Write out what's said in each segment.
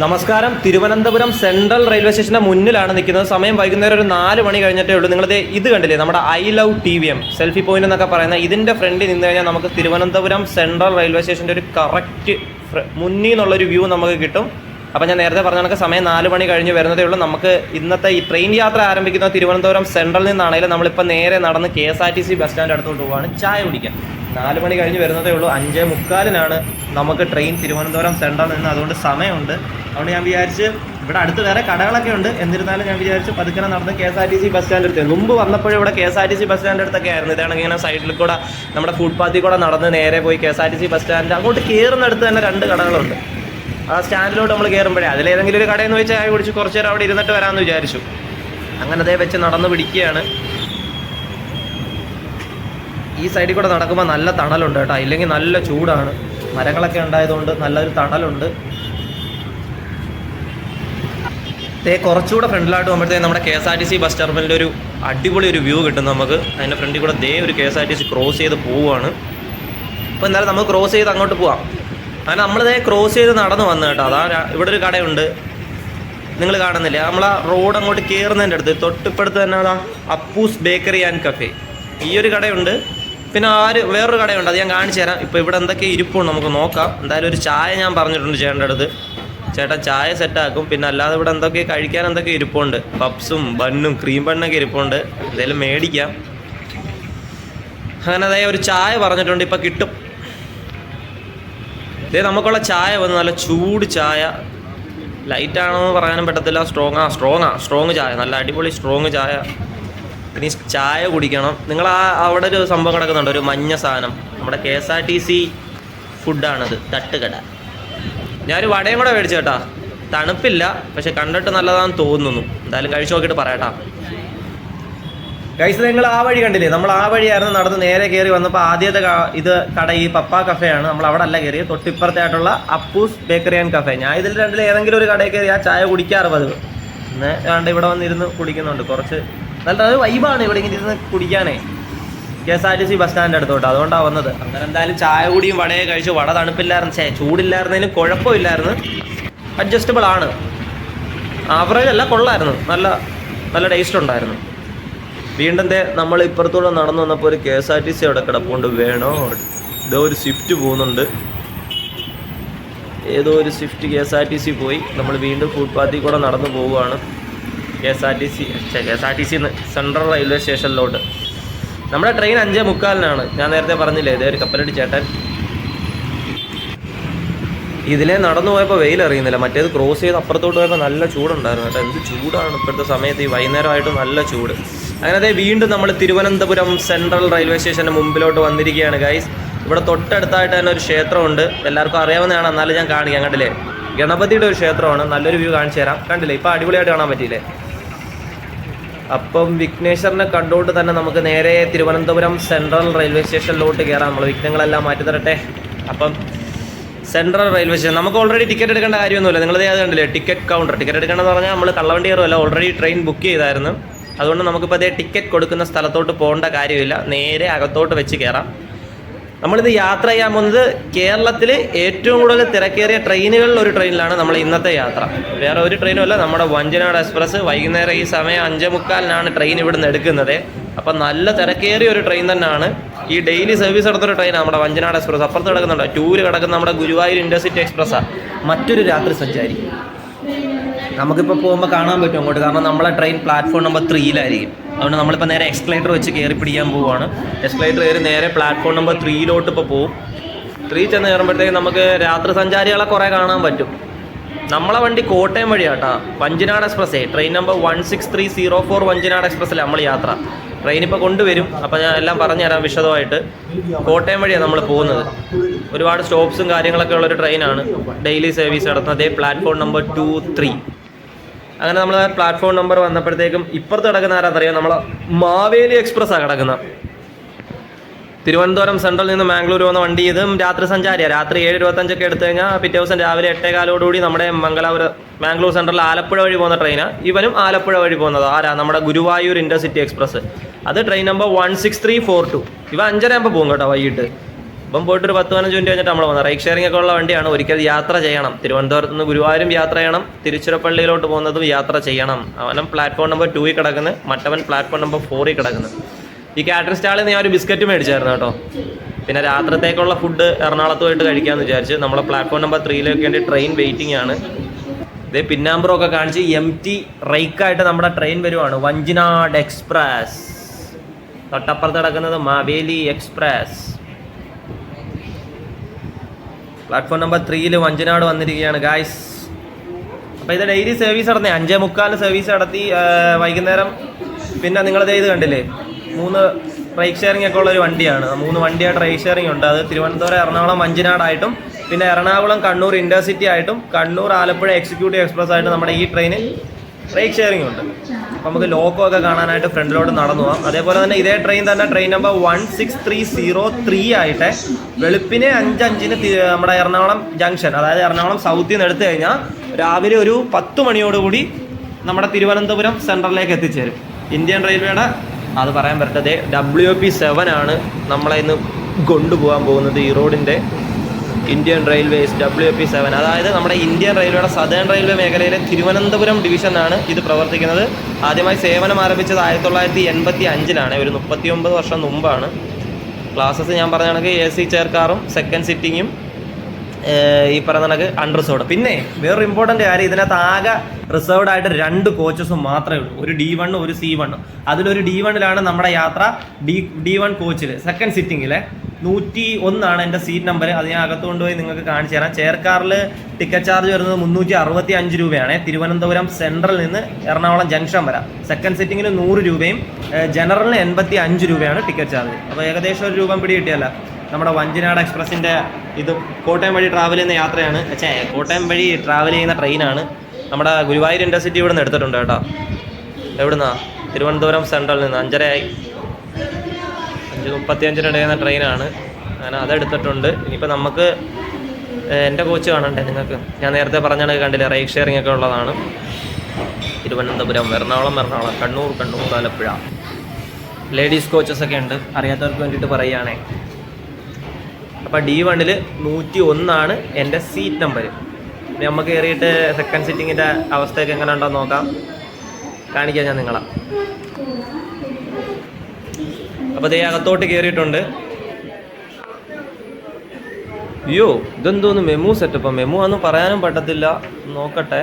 നമസ്കാരം. Thiruvananthapuram central railway സ്റ്റേഷന്റെ മുന്നിലാണ് നിൽക്കുന്നത്. സമയം വൈകുന്നേരം ഒരു നാല് മണി കഴിഞ്ഞിട്ടേ ഉള്ളൂ. നിങ്ങളിത് ഇത് കണ്ടില്ലേ? നമ്മുടെ I love T V M selfie point എന്നൊക്കെ പറയുന്ന ഇതിന്റെ ഫ്രണ്ടിൽ നിന്ന് കഴിഞ്ഞാൽ നമുക്ക് തിരുവനന്തപുരം സെൻട്രൽ റെയിൽവേ സ്റ്റേഷന്റെ ഒരു കറക്റ്റ് മുന്നിൽ നിന്നുള്ളൊരു വ്യൂ നമുക്ക് കിട്ടും. അപ്പം ഞാൻ നേരത്തെ പറഞ്ഞ കണക്ക് സമയം നാല് മണി കഴിഞ്ഞ് വരുന്നതേ ഉള്ളൂ. നമുക്ക് ഇന്നത്തെ ഈ ട്രെയിൻ യാത്ര ആരംഭിക്കുന്ന തിരുവനന്തപുരം സെൻട്രലിൽ നിന്നാണെങ്കിലും നമ്മളിപ്പോൾ നേരെ നടന്ന് K S R T C bus stand അടുത്തോട്ട് പോവാണ്. ചായ കുടിക്കാൻ നാല് മണി കഴിഞ്ഞ് വരുന്നതേ ഉള്ളൂ. അഞ്ചേ മുക്കാലിനാണ് നമുക്ക് ട്രെയിൻ തിരുവനന്തപുരം സെൻട്രൽ നിന്ന്. അതുകൊണ്ട് സമയമുണ്ട്. അതുകൊണ്ട് ഞാൻ വിചാരിച്ച് ഇവിടെ അടുത്ത് വേറെ കടകളൊക്കെ ഉണ്ട്. എന്നിരുന്നാലും ഞാൻ വിചാരിച്ച് പതുക്കനെ നടന്ന് K S R T C bus stand എടുത്ത്. മുമ്പ് വന്നപ്പോഴും ഇവിടെ K S R T C bus stand അടുത്തൊക്കെ ആയിരുന്നു. ഇതാണെങ്കിൽ ഇങ്ങനെ സൈഡിൽ കൂടെ നമ്മുടെ ഫുട്പാത്തിൽ കൂടെ നടന്ന് നേരെ പോയി K S R T C bus stand അങ്ങോട്ട് കയറുന്നിടത്ത് തന്നെ രണ്ട് കടകളുണ്ട്. ആ സ്റ്റാൻഡിലോട്ട് നമ്മൾ കയറുമ്പോഴേ അതിലേതെങ്കിലും ഒരു കടയിൽ നിന്ന് വെച്ച് ചായ കുടിച്ച് കുറച്ച് നേരം അവിടെ ഇരുന്നിട്ട് വരാമെന്ന് വിചാരിച്ചു. അങ്ങനെ അതേ വെച്ച് നടന്ന് പിടിക്കുകയാണ്. ഈ സൈഡിൽ കൂടെ നടക്കുമ്പോൾ നല്ല തണലുണ്ട് കേട്ടോ. ഇല്ലെങ്കിൽ നല്ല ചൂടാണ്. മരങ്ങളൊക്കെ ഉണ്ടായതുകൊണ്ട് നല്ലൊരു തണലുണ്ട്. ദേ കുറച്ചുകൂടെ ഫ്രണ്ടിലായിട്ട് പോകുമ്പോഴത്തേക്ക് നമ്മുടെ K S R T C bus ടെർമിനലിന്റെ ഒരു അടിപൊളി ഒരു വ്യൂ കിട്ടും നമുക്ക്. അതിന്റെ ഫ്രണ്ടിൽ കൂടെ ദേ ഒരു K S R T C cross ചെയ്ത് പോവുകയാണ്. അപ്പോൾ എന്തായാലും നമുക്ക് ക്രോസ് ചെയ്ത് അങ്ങോട്ട് പോവാം. അങ്ങനെ നമ്മളിതേ ക്രോസ് ചെയ്ത് നടന്നു വന്നു കേട്ടോ. അതാ ഇവിടെ ഒരു കടയുണ്ട്. നിങ്ങൾ കാണുന്നില്ല? നമ്മൾ ആ റോഡ് അങ്ങോട്ട് കയറുന്നതിന്റെ അടുത്ത് തൊട്ടിപ്പടുത്ത് തന്നെ അതാ അപ്പൂസ് ബേക്കറി ആൻഡ് കഫേ. ഈ ഒരു കടയുണ്ട്. പിന്നെ ആര് വേറൊരു കടയുണ്ട് അത് ഞാൻ കാണിച്ചു തരാം. ഇപ്പോൾ ഇവിടെ എന്തൊക്കെ ഇരിപ്പുണ്ട് നമുക്ക് നോക്കാം. എന്തായാലും ഒരു ചായ ഞാൻ പറഞ്ഞിട്ടുണ്ട് ചേട്ടന്റെ അടുത്ത്. ചേട്ടൻ ചായ സെറ്റാക്കും പിന്നെ അല്ലാതെ ഇവിടെ എന്തൊക്കെ കഴിക്കാൻ എന്തൊക്കെ ഇരിപ്പുണ്ട്? പപ്സും ബണ്ണും ക്രീം ബണ്ണൊക്കെ ഇരിപ്പുണ്ട്. എന്തായാലും മേടിക്കാം. അങ്ങനെ അതായത് ഒരു ചായ പറഞ്ഞിട്ടുണ്ട് ഇപ്പം കിട്ടും. ഇതേ നമുക്കുള്ള ചായ വന്ന് നല്ല ചൂട് ചായ. ലൈറ്റാണോ എന്ന് പറയാനും പറ്റത്തില്ല. സ്ട്രോങ് ആ സ്ട്രോങ് ആ. സ്ട്രോങ് ചായ. നല്ല അടിപൊളി സ്ട്രോങ് ചായ. ഇനി ചായ കുടിക്കണം. നിങ്ങൾ ആ അവിടെ ഒരു സംഭവം കിടക്കുന്നുണ്ട്. ഒരു മഞ്ഞ സാധനം. നമ്മുടെ K S R T C ഫുഡാണത് തട്ടുകട. ഞാനൊരു വടയും കൂടെ മേടിച്ചു കേട്ടാ. തണുപ്പില്ല പക്ഷെ കണ്ടിട്ട് നല്ലതാണെന്ന് തോന്നുന്നു. എന്തായാലും കഴിച്ചു നോക്കിയിട്ട് പറയട്ടാ. കഴിച്ചത് നിങ്ങൾ ആ വഴി കണ്ടില്ലേ? നമ്മൾ ആ വഴിയായിരുന്നു നടന്ന് നേരെ കയറി വന്നപ്പോൾ ആദ്യത്തെ ഇത് കട ഈ പപ്പ കഫേയാണ്. നമ്മൾ അവിടെ അല്ല കയറിയത് തൊട്ടിപ്പുറത്തായിട്ടുള്ള അപ്പൂസ് ബേക്കറി ആൻഡ് കഫേ. ഞാൻ ഇതിൽ രണ്ടിൽ ഏതെങ്കിലും ഒരു കടയിൽ കയറി ആ ചായ കുടിക്കാറ് പതിവ് ഏതാണ്ട് ഇവിടെ വന്നിരുന്ന് കുടിക്കുന്നുണ്ട്. കുറച്ച് നല്ല ഒരു വൈബാണ് ഇവിടെ ഇങ്ങനെ ഇരുന്ന് കുടിക്കാനേ. K S R T C bus stand അടുത്തോട്ട്. അതുകൊണ്ടാണ് വന്നത്. അങ്ങനെ എന്തായാലും ചായ കൂടിയും വടയെ കഴിച്ചു വട തണുപ്പില്ലായിരുന്നു. ചേ ചൂടില്ലായിരുന്നതിന് കുഴപ്പമില്ലായിരുന്നു. അഡ്ജസ്റ്റബിൾ ആണ്. ആവറേജ് അല്ല കൊള്ളായിരുന്നു. നല്ല നല്ല ടേസ്റ്റ് ഉണ്ടായിരുന്നു. വീണ്ടും നമ്മൾ ഇപ്പുറത്തൂടെ നടന്നു വന്നപ്പോൾ ഒരു K S R T C അവിടെ കിടപ്പുണ്ട്. വേണോ? ഇതോ ഒരു സ്വിഫ്റ്റ് പോകുന്നുണ്ട്. ഏതോ ഒരു swift K S R T C പോയി. നമ്മൾ വീണ്ടും ഫുട്പാത്തിൽ കൂടെ നടന്നു പോവുകയാണ്. K S R T C K S R T C central railway സ്റ്റേഷനിലോട്ട് നമ്മുടെ ട്രെയിൻ അഞ്ചേ മുക്കാലിനാണ് ഞാൻ നേരത്തെ പറഞ്ഞില്ലേ ഇതേ ഒരു കപ്പലടി ചേട്ടൻ. ഇതിലെ നടന്നു പോയപ്പോൾ വെയിൽ അറിയുന്നില്ല മറ്റേത് ക്രോസ് ചെയ്ത് അപ്പുറത്തോട്ട് പോയപ്പോൾ നല്ല ചൂടുണ്ടായിരുന്നു കേട്ടോ. എന്ത് ചൂടാണ് ഇപ്പോഴത്തെ സമയത്ത് ഈ വൈകുന്നേരമായിട്ട് നല്ല ചൂട്. അങ്ങനെ അതേ വീണ്ടും നമ്മൾ തിരുവനന്തപുരം സെൻട്രൽ റെയിൽവേ സ്റ്റേഷന്റെ മുമ്പിലോട്ട് വന്നിരിക്കുകയാണ് ഗൈസ് ഇവിടെ തൊട്ടടുത്തായിട്ട് തന്നെ ഒരു ക്ഷേത്രമുണ്ട്. എല്ലാവർക്കും അറിയാവുന്നതാണ്. എന്നാലും ഞാൻ കാണിക്കാം കണ്ടില്ലേ? ഗണപതിയുടെ ഒരു ക്ഷേത്രമാണ്. നല്ലൊരു വ്യൂ കാണിച്ചു തരാം. കണ്ടില്ലേ? ഇപ്പോൾ അടിപൊളിയായിട്ട് കാണാൻ പറ്റിയില്ലേ? അപ്പം വിഘ്നേശ്വറിനെ കണ്ടുകൊണ്ട് തന്നെ നമുക്ക് നേരെ തിരുവനന്തപുരം സെൻട്രൽ റെയിൽവേ സ്റ്റേഷനിലോട്ട് കയറാം നമ്മൾ വിഘ്നങ്ങളെല്ലാം മാറ്റി തരട്ടെ. അപ്പം സെൻട്രൽ റെയിൽവേ സ്റ്റേഷൻ നമുക്ക് ഓൾറെഡി ടിക്കറ്റ് എടുക്കേണ്ട കാര്യമൊന്നുമില്ല. നിങ്ങൾ അത് കണ്ടില്ലേ? ടിക്കറ്റ് കൗണ്ടർ ടിക്കറ്റ് എടുക്കണമെന്ന് പറഞ്ഞാൽ നമ്മൾ കള്ളവണ്ടി കയറുമല്ല. ഓൾറെഡി ട്രെയിൻ ബുക്ക് ചെയ്തായിരുന്നു. അതുകൊണ്ട് നമുക്കിപ്പോൾ അതേ ടിക്കറ്റ് കൊടുക്കുന്ന സ്ഥലത്തോട്ട് പോകേണ്ട കാര്യമില്ല. നേരെ അകത്തോട്ട് വെച്ച് കയറാം നമ്മളിത് യാത്ര ചെയ്യാൻ പോകുന്നത് കേരളത്തിൽ ഏറ്റവും കൂടുതൽ തിരക്കേറിയ ട്രെയിനുകളിൽ ഒരു ട്രെയിനിലാണ് നമ്മൾ ഇന്നത്തെ യാത്ര. വേറെ ഒരു ട്രെയിനും അല്ല നമ്മുടെ വഞ്ചനാട് എക്സ്പ്രസ്. വൈകുന്നേരം ഈ സമയം അഞ്ചേ മുക്കാലിനാണ് ട്രെയിൻ ഇവിടെ നിന്ന് എടുക്കുന്നത്. അപ്പം നല്ല തിരക്കേറിയ ഒരു ട്രെയിൻ തന്നെയാണ്. ഈ ഡെയിലി സർവീസ് നടത്തുന്ന ട്രെയിൻ നമ്മുടെ വഞ്ചനാട് എക്സ്പ്രസ്. അപ്പുറത്ത് കിടക്കുന്നുണ്ട് ടൂര് കിടക്കുന്ന നമ്മുടെ ഗുരുവായൂർ ഇന്റർസിറ്റി എക്സ്പ്രസ്സാണ് മറ്റൊരു രാത്രി സഞ്ചാരി നമുക്കിപ്പോൾ പോകുമ്പോൾ കാണാൻ പറ്റും അങ്ങോട്ട്. കാരണം നമ്മളെ ട്രെയിൻ പ്ലാറ്റ്ഫോം നമ്പർ ത്രീയിലായിരിക്കും അതുകൊണ്ട് നമ്മളിപ്പോൾ നേരെ എക്സ്പ്ലേറ്റർ വെച്ച് കയറി പിടിക്കാൻ പോവുകയാണ് എക്സ്പ്ലേറ്റർ കയറി നേരെ പ്ലാറ്റ്ഫോം നമ്പർ ത്രീയിലോട്ട് ഇപ്പോൾ പോകും ത്രീ ചെന്ന് കയറുമ്പോഴത്തേക്ക് നമുക്ക് രാത്രി സഞ്ചാരികളെ കുറേ കാണാൻ പറ്റും. നമ്മളെ വണ്ടി കോട്ടയം വഴിയാട്ടാ. Vanchinad എക്സ്പ്രസ്സേ train number one six three zero four Vanchinad എക്സ്പ്രസ്സിൽ നമ്മൾ യാത്ര. ട്രെയിൻ ഇപ്പോൾ കൊണ്ടുവരും. അപ്പോൾ ഞാൻ എല്ലാം പറഞ്ഞുതരാം വിശദമായിട്ട്. കോട്ടയം വഴിയാണ് നമ്മൾ പോകുന്നത്. ഒരുപാട് സ്റ്റോപ്സും കാര്യങ്ങളൊക്കെ ഉള്ളൊരു ട്രെയിനാണ് ഡെയിലി സർവീസ് നടത്തുന്നത്. അതേ പ്ലാറ്റ്ഫോം നമ്പർ ടു ത്രീ അങ്ങനെ നമ്മൾ പ്ലാറ്റ്ഫോം നമ്പർ വന്നപ്പോഴത്തേക്കും ഇപ്പുറത്ത് കിടക്കുന്ന ആരാന്നറിയാം നമ്മൾ മാവേലി എക്സ്പ്രസ്സാണ് കിടക്കുന്നത് തിരുവനന്തപുരം സെൻട്രൽ നിന്ന് മാംഗ്ലൂർ പോകുന്ന വണ്ടി ഇതും രാത്രി സഞ്ചാരിയാണ് രാത്രി ഏഴ് ഇരുപത്തഞ്ചൊക്കെ എടുത്തു കഴിഞ്ഞാൽ പിറ്റേ ദിവസം രാവിലെ എട്ടേകാലോടുകൂടി നമ്മുടെ മംഗലാപുരം മാംഗ്ലൂർ സെൻട്രൽ ആലപ്പുഴ വഴി പോകുന്ന ട്രെയിനാണ് ഇവനും ആലപ്പുഴ വഴി പോകുന്നത്. ആരാ? നമ്മുടെ ഗുരുവായൂർ ഇന്റർസിറ്റി എക്സ്പ്രസ് അത് train number one six three four two ഇവ അഞ്ചര ആകുമ്പോൾ പോകും കേട്ടോ വൈകിട്ട്. ഇപ്പം പോയിട്ട് ഒരു പത്ത് പതിനഞ്ച് മിനിറ്റ് കഴിഞ്ഞിട്ട് നമ്മൾ വന്നത്. റൈക്ക് ഷെയറിംഗ് ഒക്കെ ഉള്ള വണ്ടിയാണ്. ഒരിക്കൽ യാത്ര ചെയ്യണം. തിരുവനന്തപുരത്ത് നിന്ന് ഗുരുവായൂരും യാത്ര ചെയ്യണം. തിരുച്ചിറപ്പള്ളിയിലോട്ട് പോകുന്നതും യാത്ര ചെയ്യണം. അവനും പ്ലാറ്റ്ഫോം നമ്പർ ടൂയിൽ കിടക്കുന്നത് മറ്റവൻ പ്ലാറ്റ്ഫോം നമ്പർ ഫോറിൽ കിടക്കുന്നത് ഈ കാറ്ററിംഗ് സ്റ്റാളിൽ നിന്ന് ഞാൻ ഒരു ബിസ്ക്കറ്റ് മേടിച്ചായിരുന്നു കേട്ടോ. പിന്നെ രാത്രിത്തേക്കുള്ള ഫുഡ് എറണാകുളത്ത് പോയിട്ട് കഴിക്കാമെന്ന് വിചാരിച്ച് നമ്മളെ പ്ലാറ്റ്ഫോം നമ്പർ ത്രീയിലേക്ക് വേണ്ടി ട്രെയിൻ വെയിറ്റിംഗ് ആണ്. ഇതേ പിന്നാമ്പറൊക്കെ കാണിച്ച് എം ടി റൈക്കായിട്ട് നമ്മുടെ ട്രെയിൻ വരുവാണ്. വഞ്ചിനാട് എക്സ്പ്രസ്. തൊട്ടപ്പുറത്ത് കിടക്കുന്നത് മാവേലി എക്സ്പ്രസ്. പ്ലാറ്റ്ഫോം നമ്പർ ത്രീയിൽ വഞ്ചനാട് വന്നിരിക്കുകയാണ് ഗായ്സ് അപ്പോൾ ഇത് ഡെയിലി സർവീസ് നടന്നേ. അഞ്ചേ മുക്കാൽ സർവീസ് നടത്തി വൈകുന്നേരം. പിന്നെ നിങ്ങളത് ഇത് കണ്ടില്ലേ? മൂന്ന് റൈക്ക് ഷെയറിംഗ് ഒക്കെ ഉള്ള ഒരു വണ്ടിയാണ് മൂന്ന് വണ്ടിയായിട്ട് റൈക്ക് ഷെയറിംഗ് ഉണ്ട്. അത് തിരുവനന്തപുരം എറണാകുളം വഞ്ചനാടായിട്ടും പിന്നെ എറണാകുളം കണ്ണൂർ ഇന്റർസിറ്റി ആയിട്ടും കണ്ണൂർ ആലപ്പുഴ എക്സിക്യൂട്ടീവ് എക്സ്പ്രസ് ആയിട്ട് നമ്മുടെ ഈ ട്രെയിനിൽ റൈറ്റ് ഷെയറിംഗ് ഉണ്ട്. അപ്പോൾ നമുക്ക് ലോക്കോ ഒക്കെ കാണാനായിട്ട് ഫ്രണ്ടിലോട്ട് നടന്നു പോകാം അതേപോലെ തന്നെ ഇതേ ട്രെയിൻ തന്നെ train number one six three zero three ആയിട്ട് വെളുപ്പിനെ അഞ്ചഞ്ചിന് നമ്മുടെ എറണാകുളം ജംഗ്ഷൻ അതായത് എറണാകുളം സൗത്തിൽ നിന്ന് എടുത്തു കഴിഞ്ഞാൽ രാവിലെ ഒരു പത്ത് മണിയോടുകൂടി നമ്മുടെ തിരുവനന്തപുരം സെൻട്രലിലേക്ക് എത്തിച്ചേരും. ഇന്ത്യൻ റെയിൽവേയുടെ അത് പറയാൻ പറ്റത്തേ ഡബ്ല്യു പി സെവൻ ആണ് നമ്മളെ ഇന്ന് കൊണ്ടുപോകാൻ പോകുന്നത് ഈ റോഡിന്റെ Indian railways W P seven അതായത് നമ്മുടെ ഇന്ത്യൻ റെയിൽവേയുടെ സദേൺ റെയിൽവേ മേഖലയിലെ തിരുവനന്തപുരം ഡിവിഷനാണ് ഇത് പ്രവർത്തിക്കുന്നത്. ആദ്യമായി സേവനം ആരംഭിച്ചത് ആയിരത്തി തൊള്ളായിരത്തി എൺപത്തി അഞ്ചിലാണ് ഒരു മുപ്പത്തി ഒമ്പത് വർഷം മുമ്പാണ്. ക്ലാസ്സസ് ഞാൻ പറഞ്ഞ കണക്ക് എ സി ചെയർക്കാറും സെക്കൻഡ് സിറ്റിങ്ങും ഈ പറയുന്ന കണക്ക് അൺറിസർവ്ഡ് പിന്നെ വേറൊരു ഇമ്പോർട്ടന്റ് കാര്യം ഇതിനകത്ത് ആകെ റിസർവ്ഡ് ആയിട്ട് രണ്ട് കോച്ചസ് മാത്രമേ ഉള്ളൂ. ഒരു ഡി വണ്ണും ഒരു സി വണ്ണും അതിലൊരു ഡി വണ്ണിലാണ് നമ്മുടെ യാത്ര ഡി ഡി വൺ കോച്ചിൽ സെക്കൻഡ് സിറ്റിങ്ങിലെ നൂറ്റി ഒന്നാണ് എന്റെ സീറ്റ് നമ്പർ അത് ഞാൻ അകത്ത് കൊണ്ടുപോയി നിങ്ങൾക്ക് കാണിച്ചു തരാം. ചേർക്കാറിൽ ടിക്കറ്റ് ചാർജ് വരുന്നത് മുന്നൂറ്റി അറുപത്തി അഞ്ച് രൂപയാണ്. തിരുവനന്തപുരം സെൻട്രൽ നിന്ന് എറണാകുളം ജംഗ്ഷൻ വരെ. സെക്കൻഡ് സിറ്റിങ്ങിന് നൂറ് രൂപയും ജനറലിന് എൺപത്തി അഞ്ച് രൂപയാണ് ടിക്കറ്റ് ചാർജ് അപ്പോൾ ഏകദേശം ഒരു രൂപം പിടി കിട്ടിയല്ല. നമ്മുടെ വഞ്ചിനാട് എക്സ്പ്രസിന്റെ ഇത് കോട്ടയം വഴി ട്രാവൽ ചെയ്യുന്ന യാത്രയാണ്. പക്ഷേ കോട്ടയം വഴി ട്രാവൽ ചെയ്യുന്ന ട്രെയിനാണ് നമ്മുടെ ഗുരുവായൂർ ഇന്റർസിറ്റി ഇവിടെ നിന്ന് എടുത്തിട്ടുണ്ട് കേട്ടോ. എവിടുന്നാ? തിരുവനന്തപുരം സെൻട്രലിൽ നിന്ന് അഞ്ചരയായി. അഞ്ച് മുപ്പത്തിയഞ്ചിന് ഇടയുന്ന ട്രെയിനാണ്. ഞാൻ അതെടുത്തിട്ടുണ്ട് ഇനിയിപ്പോൾ നമുക്ക് എന്റെ കോച്ച് കാണണ്ടേ നിങ്ങൾക്ക്? ഞാൻ നേരത്തെ പറഞ്ഞാണ് കണ്ടില്ല റൈഡ് ഷെയറിംഗ് ഒക്കെ ഉള്ളതാണ്. തിരുവനന്തപുരം എറണാകുളം എറണാകുളം കണ്ണൂർ കണ്ണൂർ ആലപ്പുഴ. ലേഡീസ് കോച്ചസ് ഒക്കെ ഉണ്ട്. അറിയാത്തവർക്ക് വേണ്ടിയിട്ട് പറയുകയാണേ. അപ്പോൾ ഡി വണ്ണിൽ നൂറ്റി ഒന്നാണ് എന്റെ സീറ്റ് നമ്പർ നമുക്ക് കയറിയിട്ട് സെക്കൻഡ് സിറ്റിങ്ങിന്റെ അവസ്ഥയൊക്കെ എങ്ങനെ ഉണ്ടോ നോക്കാം. കാണിക്കാം ഞാൻ നിങ്ങളെ. അപ്പോൾ ദേ അകത്തോട്ട് കയറിയിട്ടുണ്ട് അയ്യോ ഇതെന്തോന്ന് മെമു സെറ്റപ്പ് മെമു ഒന്നും പറയാനും പറ്റത്തില്ല. നോക്കട്ടെ.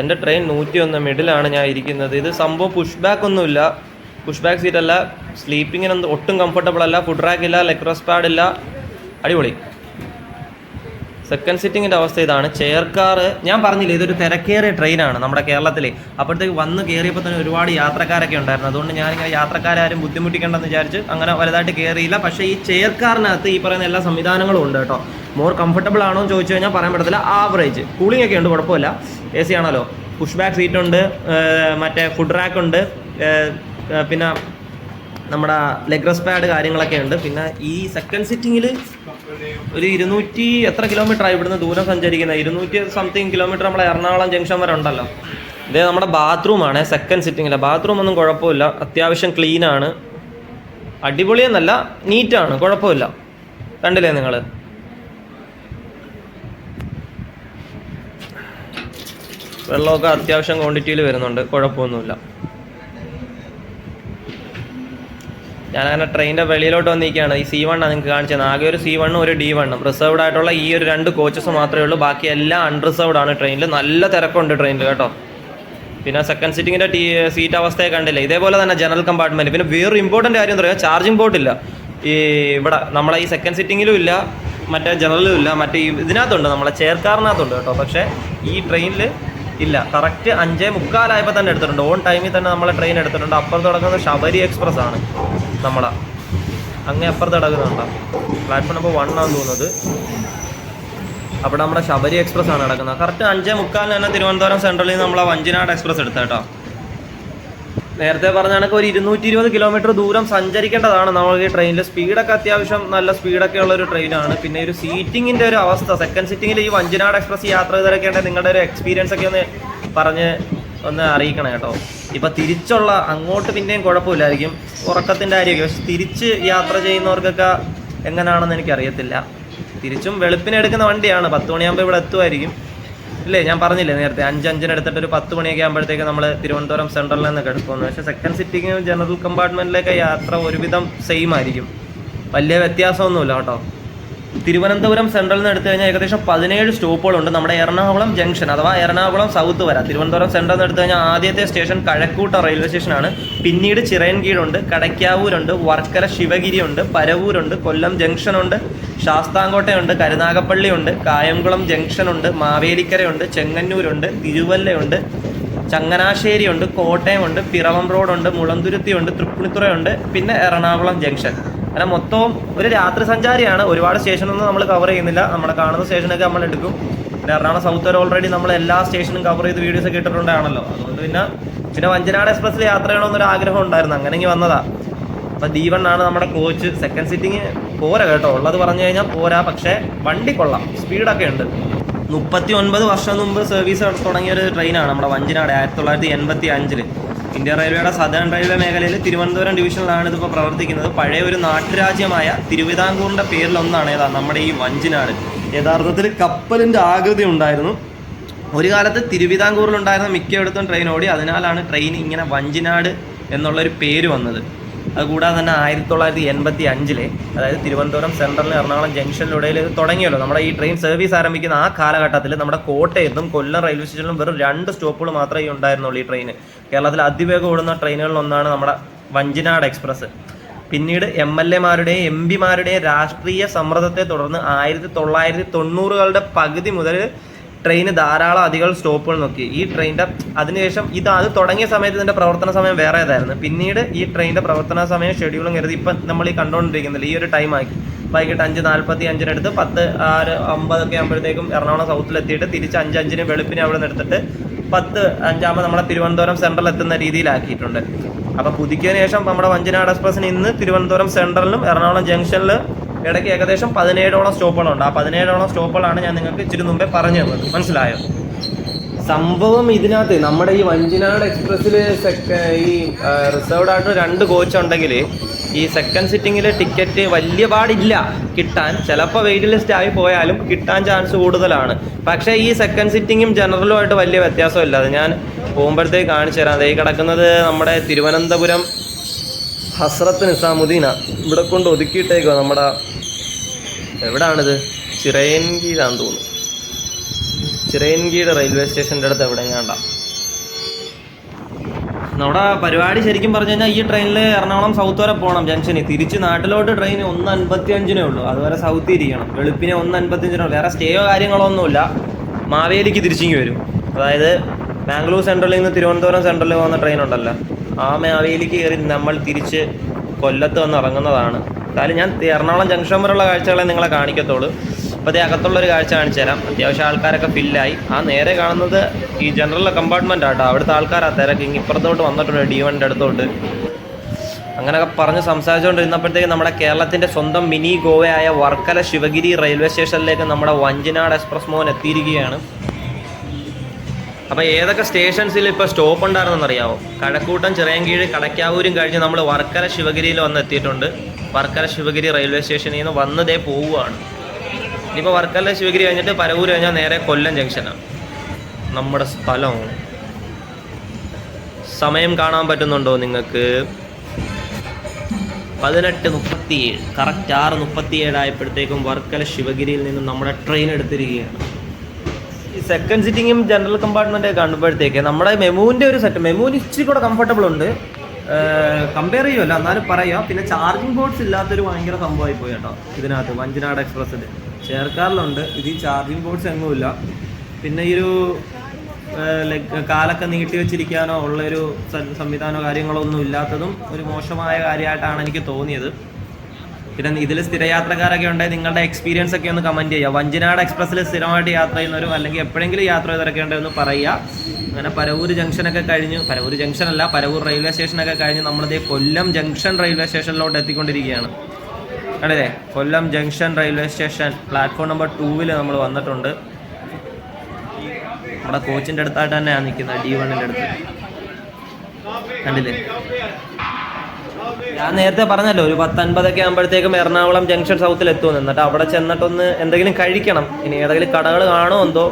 എന്റെ ട്രെയിൻ നൂറ്റി ഒന്ന് മിഡിലാണ് ഞാൻ ഇരിക്കുന്നത്. ഇത് സംഭവം പുഷ് ബാക്ക് ഒന്നുമില്ല പുഷ് ബാക്ക് സീറ്റ് അല്ല സ്ലീപ്പിങ്ങിന് ഒട്ടും കംഫർട്ടബിൾ അല്ല. ഫുഡ് റാക്ക് ഇല്ല. ലെഗ് ലെക്രോസ് പാഡ് ഇല്ല. അടിപൊളി. സെക്കൻഡ് സിറ്റിങ്ങിന്റെ അവസ്ഥ ഇതാണ്. ചെയർ ഞാൻ പറഞ്ഞില്ലേ ഇതൊരു തിരക്കേറിയ ട്രെയിനാണ് നമ്മുടെ കേരളത്തിൽ അപ്പോഴത്തേക്ക് വന്ന് കയറിയപ്പോൾ തന്നെ ഒരുപാട് യാത്രക്കാരൊക്കെ ഉണ്ടായിരുന്നു. അതുകൊണ്ട് ഞാനിങ്ങനെ യാത്രക്കാരും ബുദ്ധിമുട്ടിക്കേണ്ടെന്ന് വിചാരിച്ച് അങ്ങനെ വലുതായിട്ട് കയറിയില്ല പക്ഷേ ഈ ചെയർ കാറിനകത്ത് ഈ പറയുന്ന എല്ലാ സംവിധാനങ്ങളും ഉണ്ട് കേട്ടോ. മോർ കംഫർട്ടബിൾ ആണോ എന്ന് ചോദിച്ചു കഴിഞ്ഞാൽ പറയാൻ പറ്റത്തില്ല. ആവറേജ് കൂളിംഗ് ഒക്കെ ഉണ്ട് കുഴപ്പമില്ല. എ സി ആണല്ലോ. പുഷ് ബാക്ക് സീറ്റ് ഉണ്ട് മറ്റേ ഫുഡ് റാക്ക് ഉണ്ട് പിന്നെ നമ്മുടെ ലെഗ്രസ് പാഡ് കാര്യങ്ങളൊക്കെ ഉണ്ട്. പിന്നെ ഈ സെക്കൻഡ് സിറ്റിങ്ങിൽ ഒരു ഇരുന്നൂറ്റി എത്ര കിലോമീറ്റർ ആയി ഇവിടുന്ന് ദൂരം സഞ്ചരിക്കുന്നത് ഇരുന്നൂറ്റി സംതിങ് കിലോമീറ്റർ നമ്മൾ എറണാകുളം ജംഗ്ഷൻ വരെ ഉണ്ടല്ലോ. ഇതേ നമ്മുടെ ബാത്റൂമാണ് സെക്കൻഡ് സിറ്റിങ്ങിലെ ബാത്റൂം ഒന്നും കുഴപ്പമില്ല. അത്യാവശ്യം ക്ലീൻ ആണ്. അടിപൊളിയെന്നല്ല നീറ്റാണ് കുഴപ്പമില്ല. കണ്ടില്ലേ നിങ്ങൾ വെള്ളമൊക്കെ അത്യാവശ്യം ക്വാണ്ടിറ്റിയിൽ വരുന്നുണ്ട്. കുഴപ്പമൊന്നുമില്ല. ഞാനങ്ങനെ ട്രെയിനിന്റെ വെളിയിലോട്ട് വന്നിരിക്കുകയാണ്. ഈ സി വണ്ണാണ് നിങ്ങൾക്ക് കാണിച്ചത്. ആകെ ഒരു സി വണ്ണും ഒരു ഡി വണ്ണും റിസർവ്ഡ് ആയിട്ടുള്ള ഈ ഒരു രണ്ട് കോച്ചസ് മാത്രമേ ഉള്ളൂ. ബാക്കി എല്ലാം അൺറിസർവ്ഡ് ആണ് ട്രെയിനിൽ നല്ല തിരക്കുണ്ട് ട്രെയിനിൽ കേട്ടോ. പിന്നെ സെക്കൻഡ് സീറ്റിങ്ങിന്റെ ടീ സീറ്റ് അവസ്ഥയെ കണ്ടില്ല? ഇതേപോലെ തന്നെ ജനറൽ കമ്പാർട്ട്മെന്റ് പിന്നെ വേറൊരു ഇമ്പോർട്ടന്റ് കാര്യം എന്താ പറയുക? ചാർജിങ് പോർട്ടില്ല ഈ ഇവിടെ നമ്മളെ ഈ സെക്കൻഡ് സിറ്റിങ്ങിലും ഇല്ല മറ്റേ ജനറലും ഇല്ല മറ്റേ ഇതിനകത്തുണ്ട്. നമ്മളെ ചേർക്കാറിനകത്തുണ്ട് കേട്ടോ. പക്ഷേ ഈ ട്രെയിനിൽ ഇല്ല. കറക്റ്റ് അഞ്ചേ മുക്കാലായപ്പോൾ തന്നെ എടുത്തിട്ടുണ്ട്. ഓൺ ടൈമിൽ തന്നെ നമ്മളെ ട്രെയിൻ എടുത്തിട്ടുണ്ട്. അപ്പുറത്ത് കിടക്കുന്നത് ശബരി എക്സ്പ്രസ് ആണ്. നമ്മളെ. അങ്ങേ അപ്പുറത്ത് കിടക്കുന്നുണ്ടോ പ്ലാറ്റ്ഫോം നമ്പർ വൺ ആണെന്ന് തോന്നുന്നത്. അവിടെ നമ്മുടെ ശബരി എക്സ്പ്രസ് ആണ് കിടക്കുന്നത് കറക്റ്റ് അഞ്ചേ മുക്കാലിന് തന്നെ തിരുവനന്തപുരം സെൻട്രലിൽ നിന്ന് നമ്മളെ വഞ്ചിനാട് എക്സ്പ്രസ് എടുത്ത കേട്ടോ. നേരത്തെ പറഞ്ഞ കണക്ക് ഒരു ഇരുന്നൂറ്റി ഇരുപത് കിലോമീറ്റർ ദൂരം സഞ്ചരിക്കേണ്ടതാണ് നമ്മൾ ഈ ട്രെയിനിൽ സ്പീഡൊക്കെ അത്യാവശ്യം നല്ല സ്പീഡൊക്കെ ഉള്ള ഒരു ട്രെയിനാണ് പിന്നെ ഒരു സീറ്റിങ്ങിന്റെ ഒരു അവസ്ഥ. സെക്കൻഡ് സീറ്റിങ്ങിൽ ഈ വഞ്ചിനാട് എക്സ്പ്രസ് യാത്ര ചെയ്തൊക്കെ ഉണ്ടെങ്കിൽ നിങ്ങളുടെ ഒരു എക്സ്പീരിയൻസ് ഒക്കെ ഒന്ന് പറഞ്ഞ് ഒന്ന് അറിയിക്കണം കേട്ടോ. ഇപ്പം തിരിച്ചുള്ള അങ്ങോട്ട് പിന്നെയും കുഴപ്പമില്ലായിരിക്കും. ഉറക്കത്തിന്റെ കാര്യമൊക്കെ. പക്ഷെ തിരിച്ച് യാത്ര ചെയ്യുന്നവർക്കൊക്കെ എങ്ങനെയാണെന്ന് എനിക്കറിയത്തില്ല. തിരിച്ചും വെളുപ്പിന് എടുക്കുന്ന വണ്ടിയാണ്. പത്ത് മണിയാകുമ്പോൾ ഇവിടെ എത്തുമായിരിക്കും. ഇല്ലേ? ഞാൻ പറഞ്ഞില്ലേ നേരത്തെ? അഞ്ച് അഞ്ചിന് എടുത്തിട്ട് ഒരു പത്ത് മണിയൊക്കെ ആകുമ്പോഴത്തേക്ക് നമ്മൾ തിരുവനന്തപുരം സെൻട്രലിൽ നിന്നൊക്കെ എടുക്കുമെന്ന് പക്ഷേ സെക്കൻഡ് സിറ്റിക്ക് ജനറൽ കമ്പാർട്ട്മെന്റിലേക്ക് യാത്ര ഒരുവിധം സെയിം ആയിരിക്കും. വലിയ വ്യത്യാസമൊന്നുമില്ല കേട്ടോ. തിരുവനന്തപുരം സെൻട്രലിൽ നിന്ന് എടുത്തു കഴിഞ്ഞാൽ ഏകദേശം പതിനേഴ് സ്റ്റോപ്പുകളുണ്ട് നമ്മുടെ എറണാകുളം ജംഗ്ഷൻ അഥവാ എറണാകുളം സൗത്ത് വരാം. തിരുവനന്തപുരം സെൻട്രലിൽ നിന്ന് എടുത്തു കഴിഞ്ഞാൽ ആദ്യത്തെ സ്റ്റേഷൻ കഴക്കൂട്ട റെയിൽവേ സ്റ്റേഷനാണ് പിന്നീട് ചിറയൻകീഴുണ്ട് കടയ്ക്കാവൂരുണ്ട് വർക്കല ശിവഗിരിയുണ്ട് പരവൂരുണ്ട് കൊല്ലം ജംഗ്ഷനുണ്ട് ശാസ്താംകോട്ടയുണ്ട് കരുനാഗപ്പള്ളിയുണ്ട് കായംകുളം ജംഗ്ഷനുണ്ട് മാവേലിക്കരയുണ്ട് ചെങ്ങന്നൂരുണ്ട് തിരുവല്ലയുണ്ട് ചങ്ങനാശ്ശേരിയുണ്ട് കോട്ടയമുണ്ട് പിറവം റോഡുണ്ട് മുളന്തുരുത്തിയുണ്ട് തൃപ്പൂണിത്തുറയുണ്ട് പിന്നെ എറണാകുളം ജംഗ്ഷൻ അങ്ങനെ മൊത്തവും ഒരു രാത്രി സഞ്ചാരിയാണ്. ഒരുപാട് സ്റ്റേഷനൊന്നും നമ്മൾ കവർ ചെയ്യുന്നില്ല. നമ്മുടെ കാണുന്ന സ്റ്റേഷനൊക്കെ നമ്മൾ എടുക്കും. പിന്നെ എറണാകുളം സൗത്ത് വരെ ഓൾറെഡി നമ്മൾ എല്ലാ സ്റ്റേഷനും കവർ ചെയ്ത് വീഡിയോസ് ഒക്കെ ഇട്ടിട്ടുണ്ടാണല്ലോ അതുകൊണ്ട് പിന്നെ പിന്നെ വഞ്ചനാട് എക്സ്പ്രസ്സിൽ യാത്ര ചെയ്യണമെന്നൊരു ആഗ്രഹം ഉണ്ടായിരുന്നു. അങ്ങനെ ഇങ്ങ് വന്നതാ. അപ്പം ദീവൺ ആണ് നമ്മുടെ കോച്ച് സെക്കൻഡ് സിറ്റിങ് പോരാ കേട്ടോ. ഉള്ളത് പറഞ്ഞു കഴിഞ്ഞാൽ പോരാ. പക്ഷേ വണ്ടി കൊള്ളാം. സ്പീഡൊക്കെ ഉണ്ട്. മുപ്പത്തി ഒൻപത് വർഷം മുമ്പ് സർവീസ് തുടങ്ങിയ ഒരു ട്രെയിനാണ് നമ്മുടെ വഞ്ചിനാട്. ആയിരത്തി തൊള്ളായിരത്തി എൺപത്തി അഞ്ചിൽ ഇന്ത്യൻ റെയിൽവേയുടെ സദേൺ റെയിൽവേ മേഖലയിൽ തിരുവനന്തപുരം ഡിവിഷനിലാണ് ഇതിപ്പോൾ പ്രവർത്തിക്കുന്നത്. പഴയ ഒരു നാട്ടുരാജ്യമായ തിരുവിതാംകൂറിന്റെ പേരിലൊന്നാണ് ഏതാ നമ്മുടെ ഈ വഞ്ചിനാട്. യഥാർത്ഥത്തിൽ കപ്പലിന്റെ ആകൃതി ഉണ്ടായിരുന്നു. ഒരു കാലത്ത് തിരുവിതാംകൂറിലുണ്ടായിരുന്ന മിക്കയിടത്തും ട്രെയിൻ ഓടി അതിനാലാണ് ട്രെയിൻ ഇങ്ങനെ വഞ്ചിനാട് എന്നുള്ളൊരു പേര് വന്നത്. അതുകൂടാതെ തന്നെ ആയിരത്തി തൊള്ളായിരത്തി എൺപത്തി അഞ്ചിലെ അതായത് തിരുവനന്തപുരം സെൻട്രലിൽ എറണാകുളം ജംഗ്ഷനിലൂടെയിൽ തുടങ്ങിയല്ലോ. നമ്മുടെ ഈ ട്രെയിൻ സർവീസ് ആരംഭിക്കുന്ന ആ കാലഘട്ടത്തിൽ നമ്മുടെ കോട്ടയത്തും കൊല്ലം റെയിൽവേ സ്റ്റേഷനിലും വെറും രണ്ട് സ്റ്റോപ്പുകൾ മാത്രമേ ഉണ്ടായിരുന്നുള്ളൂ ഈ ട്രെയിൻ കേരളത്തിൽ അതിവേഗം ഓടുന്ന ട്രെയിനുകളിലൊന്നാണ് നമ്മുടെ വഞ്ചിനാട് എക്സ്പ്രസ് പിന്നീട് എം എൽ എമാരുടെയും എം പിമാരുടെയും രാഷ്ട്രീയ സമ്മർദ്ദത്തെ തുടർന്ന് ആയിരത്തി തൊള്ളായിരത്തി തൊണ്ണൂറുകളുടെ പകുതി മുതൽ ട്രെയിന് ധാരാളം അധികൾ സ്റ്റോപ്പുകൾ നോക്കി. ഈ ട്രെയിനിന്റെ അതിനുശേഷം ഇത് അത് തുടങ്ങിയ സമയത്ത് ഇതിന്റെ പ്രവർത്തന സമയം വേറെ ഏതായിരുന്നു പിന്നീട് ഈ ട്രെയിനിന്റെ പ്രവർത്തന സമയം ഷെഡ്യൂളും കരുതി ഇപ്പം നമ്മൾ ഈ കണ്ടുകൊണ്ടിരിക്കുന്നില്ല ഈ ഒരു ടൈം ആക്കി വൈകിട്ട് അഞ്ച് നാൽപ്പത്തി അഞ്ചിനടുത്ത് പത്ത് ആറ് അമ്പതൊക്കെ ആകുമ്പോഴത്തേക്കും എറണാകുളം സൗത്തിലെത്തിയിട്ട് തിരിച്ച് അഞ്ച് അഞ്ചിന് വെളുപ്പിന് അവിടെ നിന്ന് എടുത്തിട്ട് പത്ത് അഞ്ചാകുമ്പോൾ നമ്മളെ തിരുവനന്തപുരം സെൻട്രൽ എത്തുന്ന രീതിയിലാക്കിയിട്ടുണ്ട്. അപ്പോൾ പുതുക്കിയതിനു ശേഷം നമ്മുടെ വഞ്ചനാട് എക്സ്പ്രസ്സിന് ഇന്ന് തിരുവനന്തപുരം സെൻട്രലിലും എറണാകുളം ജംഗ്ഷനിൽ ഇടയ്ക്ക് ഏകദേശം പതിനേഴോളം സ്റ്റോപ്പുകളുണ്ട്. ആ പതിനേഴോളം സ്റ്റോപ്പുകളാണ് ഞാൻ നിങ്ങൾക്ക് ഇച്ചിരി മുമ്പേ പറഞ്ഞു തന്നത് മനസ്സിലായോ? സംഭവം ഇതിനകത്ത് നമ്മുടെ ഈ വഞ്ചിനാട് എക്സ്പ്രസ്സിൽ ഈ റിസർവ്ഡ് ആയിട്ട് രണ്ട് കോച്ച് ഉണ്ടെങ്കിൽ ഈ സെക്കൻഡ് സിറ്റിങ്ങിൽ ടിക്കറ്റ് വലിയ പാടില്ല. കിട്ടാൻ ചിലപ്പോൾ വെയിറ്റ് ലിസ്റ്റ് ആയി പോയാലും കിട്ടാൻ ചാൻസ് കൂടുതലാണ്. പക്ഷേ ഈ സെക്കൻഡ് സിറ്റിങ്ങും ജനറലും ആയിട്ട് വലിയ വ്യത്യാസമില്ല. അത് ഞാൻ പോകുമ്പോഴത്തേക്ക് കാണിച്ചു തരാം. അതേ കിടക്കുന്നത് നമ്മുടെ തിരുവനന്തപുരം ഹസ്രത്ത് നിസാമുദ്ദീന. ഇവിടെ കൊണ്ട് ഒതുക്കിയിട്ടേക്കോ നമ്മുടെ എവിടാണിത്? ചിറയൻകീഴാന്ന് തോന്നുന്നു. ചിറയൻകീഴ് റെയിൽവേ സ്റ്റേഷന്റെ അടുത്ത് എവിടെ കണ്ട നമ്മുടെ പരിപാടി ശരിക്കും പറഞ്ഞു കഴിഞ്ഞാൽ ഈ ട്രെയിനിൽ എറണാകുളം സൗത്ത് വരെ പോകണം ജംഗ്ഷനിൽ തിരിച്ച് നാട്ടിലോട്ട് ട്രെയിൻ ഒന്ന് അൻപത്തി അഞ്ചിനേ ഉള്ളൂ. അതുവരെ സൗത്ത് ഇരിക്കണം. വെളുപ്പിനെ ഒന്ന് അൻപത്തി അഞ്ചിനേ വേറെ സ്റ്റേയോ കാര്യങ്ങളോ ഒന്നുമില്ല. മാവേലിക്ക് തിരിച്ചിങ്ങി വരും. അതായത് ബാംഗ്ലൂർ സെൻട്രലിൽ നിന്ന് തിരുവനന്തപുരം സെൻട്രലിൽ പോകുന്ന ട്രെയിൻ ഉണ്ടല്ലോ. ആ മാവേലിക്ക് കയറി നമ്മൾ തിരിച്ച് കൊല്ലത്ത് വന്ന് ഇറങ്ങുന്നതാണ്. എന്തായാലും ഞാൻ എറണാകുളം ജംഗ്ഷൻ വരെയുള്ള കാഴ്ചകളെ നിങ്ങളെ കാണിക്കത്തുള്ളൂ. അപ്പോൾ അതേ അകത്തുള്ളൊരു കാഴ്ച കാണിച്ചു തരാം അത്യാവശ്യം ആൾക്കാരൊക്കെ ഫില്ലായി. ആ നേരെ കാണുന്നത് ഈ ജനറൽ കമ്പാർട്ട്മെന്റ് ആട്ടോ അവിടുത്തെ ആൾക്കാരാ തിരക്ക്. ഇങ്ങനെ ഇപ്പുറത്തോട്ട് വന്നിട്ടുണ്ട് ഡി വണ്ണിന്റെ അടുത്തോട്ട്. അങ്ങനെയൊക്കെ പറഞ്ഞ് സംസാരിച്ചുകൊണ്ടിരുന്നപ്പോഴത്തേക്ക് നമ്മുടെ കേരളത്തിന്റെ സ്വന്തം മിനി ഗോവയായ വർക്കല ശിവഗിരി റെയിൽവേ സ്റ്റേഷനിലേക്ക് നമ്മുടെ വഞ്ചിനാട് എക്സ്പ്രസ് മോൻ എത്തിയിരിക്കുകയാണ്. അപ്പോൾ ഏതൊക്കെ സ്റ്റേഷൻസിൽ ഇപ്പോൾ സ്റ്റോപ്പ് ഉണ്ടായിരുന്നെന്ന് അറിയാമോ കഴക്കൂട്ടം ചിറയൻകീഴ് കടക്കാവൂരും കഴിഞ്ഞ് നമ്മൾ വർക്കര ശിവഗിരിയിൽ വന്ന് എത്തിയിട്ടുണ്ട് വർക്കര ശിവഗിരി റെയിൽവേ സ്റ്റേഷനിൽ നിന്ന് വന്നതേ പോവുകയാണ്. ഇനിയിപ്പോൾ വർക്കല ശിവഗിരി കഴിഞ്ഞിട്ട് പരവൂർ കഴിഞ്ഞാൽ നേരെ കൊല്ലം ജംഗ്ഷനാണ് നമ്മുടെ സ്ഥലം. സമയം കാണാൻ പറ്റുന്നുണ്ടോ നിങ്ങൾക്ക്? പതിനെട്ട് മുപ്പത്തിയേഴ് കറക്റ്റ് ആറ് മുപ്പത്തിയേഴ് ആയപ്പോഴത്തേക്കും വർക്കല ശിവഗിരിയിൽ നിന്നും നമ്മുടെ ട്രെയിൻ എടുത്തിരിക്കുകയാണ്. സെക്കൻഡ് സിറ്റിങ്ങും ജനറൽ കമ്പാർട്ട്മെന്റ് കാണുമ്പോഴത്തേക്ക് നമ്മുടെ മെമുവിന്റെ ഒരു സെറ്റ് മെമുവിന് ഇച്ചിരി കൂടെ കംഫർട്ടബിൾ ഉണ്ട്. കമ്പയർ ചെയ്യുമല്ല. എന്നാലും പറയാം. പിന്നെ ചാർജിങ് ബോർഡ്സ് ഇല്ലാത്തൊരു ഭയങ്കര സംഭവമായി പോയി കേട്ടോ ഇതിനകത്ത്. വഞ്ചനാട് എക്സ്പ്രസ്സിൽ ചേർക്കാറിലുണ്ട്. ഇത് ഈ ചാർജിങ് ബോർഡ്സ് എങ്ങുമില്ല പിന്നെ ഈ ഒരു ലൈക്ക് കാലൊക്കെ നീട്ടി വെച്ചിരിക്കാനോ ഉള്ളൊരു സംവിധാനമോ കാര്യങ്ങളോ ഒന്നും ഇല്ലാത്തതും ഒരു മോശമായ കാര്യമായിട്ടാണ് എനിക്ക് തോന്നിയത്. പിന്നെ ഇതിൽ സ്ഥിരയാത്രക്കാരൊക്കെ ഉണ്ടെങ്കിൽ നിങ്ങളുടെ എക്സ്പീരിയൻസ് ഒക്കെ ഒന്ന് കമന്റ് ചെയ്യുക. വഞ്ചിനാട് എക്സ്പ്രസ്സിൽ സ്ഥിരമായിട്ട് യാത്ര ചെയ്യുന്നവരും അല്ലെങ്കിൽ എപ്പോഴെങ്കിലും യാത്ര ചെയ്തവരൊക്കെ ഉണ്ടെന്ന് പറയുക. അങ്ങനെ പരവൂർ ജംഗ്ഷനൊക്കെ കഴിഞ്ഞു പരവൂർ ജംഗ്ഷൻ അല്ല പരവൂർ റെയിൽവേ സ്റ്റേഷനൊക്കെ കഴിഞ്ഞ് നമ്മളിതേ കൊല്ലം ജംഗ്ഷൻ റെയിൽവേ സ്റ്റേഷനിലോട്ട് എത്തിക്കൊണ്ടിരിക്കുകയാണ്. കണ്ടില്ലേ? Kollam junction railway station platform number ടൂവിൽ നമ്മൾ വന്നിട്ടുണ്ട്. നമ്മുടെ കോച്ചിന്റെ അടുത്തായിട്ട് തന്നെയാണ് നിൽക്കുന്നത് ഡി വണ്ണിന്റെ അടുത്ത്. കണ്ടില്ലേ? ഞാൻ നേരത്തെ പറഞ്ഞല്ലോ ഒരു പത്തൊൻപതൊക്കെ ആകുമ്പോഴത്തേക്കും എറണാകുളം ജംഗ്ഷൻ സൗത്തിൽ എത്തുമെന്ന് എന്നിട്ട് അവിടെ ചെന്നിട്ടൊന്ന് എന്തെങ്കിലും കഴിക്കണം. ഇനി ഏതെങ്കിലും കടകൾ കാണോ എന്തോ?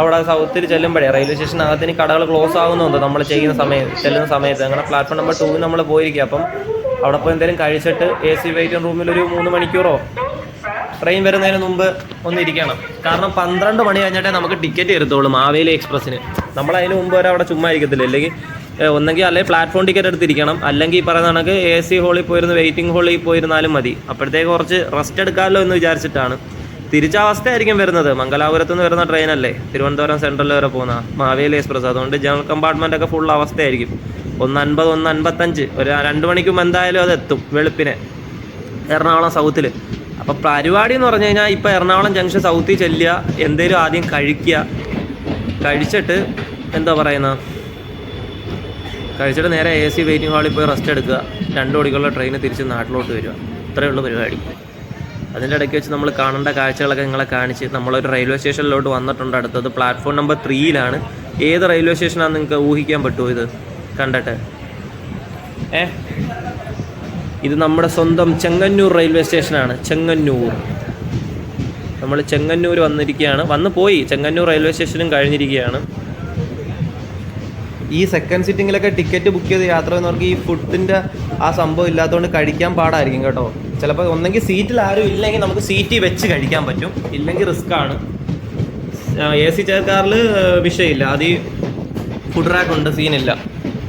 അവിടെ സൗത്തിൽ ചെല്ലുമ്പോഴേ റെയിൽവേ സ്റ്റേഷനകത്ത് ഇനി കടകൾ ക്ലോസ് ആകുന്നുണ്ടോ നമ്മൾ ചെയ്യുന്ന സമയത്ത് ചെല്ലുന്ന സമയത്ത്. അങ്ങനെ പ്ലാറ്റ്ഫോം നമ്പർ ടൂവിൽ നമ്മൾ പോയിരിക്കുക അപ്പം അവിടെ പോയി എന്തെങ്കിലും കഴിച്ചിട്ട് എ സി വെയിറ്റിംഗ് റൂമിൽ ഒരു മൂന്ന് മണിക്കൂറോ? ട്രെയിൻ വരുന്നതിന് മുമ്പ് ഒന്ന് ഇരിക്കണം. കാരണം പന്ത്രണ്ട് മണി കഴിഞ്ഞിട്ടേ നമുക്ക് ടിക്കറ്റ് എടുത്തോളൂ മാവേലി എക്സ്പ്രസ്സിന്. നമ്മൾ അതിന് മുമ്പ് വരെ അവിടെ ചുമ്മാ ഇരിക്കത്തില്ല? അല്ലെങ്കിൽ ഒന്നെങ്കിൽ അല്ലെങ്കിൽ പ്ലാറ്റ്ഫോം ടിക്കറ്റ് എടുത്തിരിക്കണം. അല്ലെങ്കിൽ പറയുന്ന കണക്ക് എ സി ഹോളിൽ പോയിരുന്ന് വെയിറ്റിംഗ് ഹോളിൽ പോയിരുന്നാലും മതി. അപ്പോഴത്തേക്ക് കുറച്ച് റെസ്റ്റ് എടുക്കാമല്ലോ എന്ന് വിചാരിച്ചിട്ടാണ്. തിരിച്ച അവസ്ഥയായിരിക്കും വരുന്നത്. മംഗലാപുരത്ത് നിന്ന് വരുന്ന ട്രെയിൻ അല്ലേ? തിരുവനന്തപുരം സെൻട്രലിൽ വരെ പോകുന്ന മാവേലി എക്സ്പ്രസ് അതുകൊണ്ട് ജനറൽ കമ്പാർട്ട്മെന്റ് ഒക്കെ ഫുൾ അവസ്ഥയായിരിക്കും. ഒന്ന് അൻപത് ഒന്ന് അൻപത്തഞ്ച്. ഒരു രണ്ട് മണിക്കും എന്തായാലും അത് എത്തും വെളുപ്പിനെ. എറണാകുളം സൗത്തിൽ അപ്പോൾ പരിപാടി എന്ന് പറഞ്ഞു കഴിഞ്ഞാൽ ഇപ്പോൾ എറണാകുളം ജംഗ്ഷൻ സൗത്തിൽ ചെല്ലുക എന്തേലും ആദ്യം കഴിക്കുക. കഴിച്ചിട്ട് എന്താ പറയുന്ന? കഴിച്ചിട്ട് നേരെ എ സി വെയിറ്റിംഗ് ഹാളിൽ പോയി റെസ്റ്റ് എടുക്കുക. രണ്ട് മണിക്കുള്ള ട്രെയിന് തിരിച്ച് നാട്ടിലോട്ട് വരിക. ഇത്രയേ ഉള്ളൂ പരിപാടി. അതിന്റെ ഇടയ്ക്ക് വെച്ച് നമ്മൾ കാണേണ്ട കാഴ്ചകളൊക്കെ നിങ്ങളെ കാണിച്ച് നമ്മളൊരു റെയിൽവേ സ്റ്റേഷനിലോട്ട് വന്നിട്ടുണ്ട്. അടുത്തത് പ്ലാറ്റ്ഫോം നമ്പർ ത്രീയിലാണ് ഏത് റെയിൽവേ സ്റ്റേഷനാണെന്ന് നിങ്ങൾക്ക് ഊഹിക്കാൻ പറ്റുമോ ഇത്? കണ്ടിട്ട്. ഏ? ഇത് നമ്മുടെ സ്വന്തം ചെങ്ങന്നൂർ റെയിൽവേ സ്റ്റേഷനാണ് ചെങ്ങന്നൂർ. നമ്മൾ ചെങ്ങന്നൂർ വന്നിരിക്കുകയാണ്. വന്ന് പോയി. ചെങ്ങന്നൂർ റെയിൽവേ സ്റ്റേഷനും കഴിഞ്ഞിരിക്കുകയാണ്. ഈ സെക്കൻഡ് സിറ്റിങ്ങിലൊക്കെ ടിക്കറ്റ് ബുക്ക് ചെയ്ത് യാത്ര ചെയ്യുന്നവർക്ക് ഈ ഫുഡിന്റെ ആ സംഭവം ഇല്ലാത്തതുകൊണ്ട് കഴിക്കാൻ പാടായിരിക്കും കേട്ടോ. ചിലപ്പോൾ ഒന്നെങ്കിൽ സീറ്റിൽ ആരും ഇല്ലെങ്കിൽ നമുക്ക് സീറ്റിൽ വെച്ച് കഴിക്കാൻ പറ്റും. ഇല്ലെങ്കിൽ റിസ്ക് ആണ്. എ സി ചേർക്കാറിൽ വിഷയമില്ല. അത് ഈ ഫുഡ് റാക്ക് ഉണ്ട് സീനില്ല